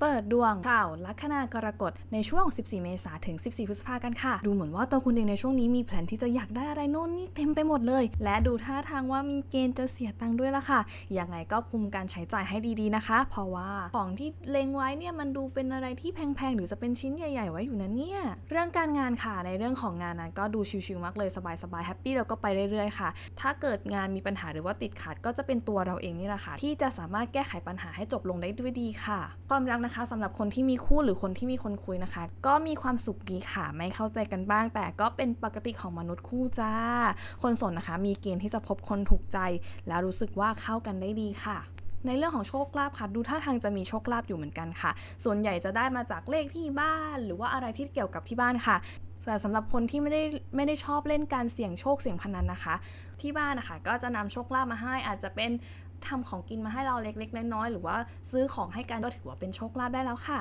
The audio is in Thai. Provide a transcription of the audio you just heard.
เปิดดวงข่าวลัคนากรกฎในช่วง 14 เมษายนถึง 14 พฤษภากันค่ะ ดูเหมือนว่าตัวคุณเองในช่วงนี้มีแผนที่จะอยากได้อะไรโน่นนี่เต็มไปหมดเลย และดูท่าทางว่ามีเกณฑ์จะเสียตังค์ด้วยละค่ะยังไงก็คุมการใช้จ่ายให้ดีๆนะคะ เพราะว่าของที่เล็งไว้เนี่ยมันดูเป็นอะไรที่แพงๆหรือจะเป็นชิ้นใหญ่ ๆ ไว้อยู่นะเนี่ยเรื่องการงานค่ะในเรื่องของงานนั้นก็ดูชิวๆมากเลยสบายๆแฮปปี้แล้วก็ไปเรื่อยๆค่ะ ถ้าเกิดงานมีปัญหาหรือว่าติดขัดก็จะเป็นตัวเราเองนี่แหละค่ะที่จะสามารถแก้ไขปัญหาให้จบลงได้ด้วยดีค่ะ ความรักนะคะสำหรับคนที่มีคู่หรือคนที่มีคนคุยนะคะ ก็มีความสุขดีค่ะ ไม่เข้าใจกันบ้าง แต่ก็เป็นปกติของมนุษย์คู่จ้า คนสดนะคะ มีเกณฑ์ที่จะพบคนถูกใจ แล้วรู้สึกว่าเข้ากันได้ดีค่ะในเรื่องของโชคลาภค่ะ ดูท่าทางจะมีโชคลาภอยู่เหมือนกันค่ะ ส่วนใหญ่จะได้มาจากเลขที่บ้าน หรือว่าอะไรที่เกี่ยวกับที่บ้านค่ะแต่สำหรับคนที่ไม่ได้ไม่ได้ชอบเล่นการเสี่ยงโชคเสี่ยงพนันนะคะ ที่บ้านนะคะก็จะนำโชคลาภมาให้อาจจะเป็น ทำของกินมาให้เราเล็กๆน้อยๆหรือว่าซื้อของให้กันก็ถือว่าเป็นโชคลาภได้แล้วค่ะ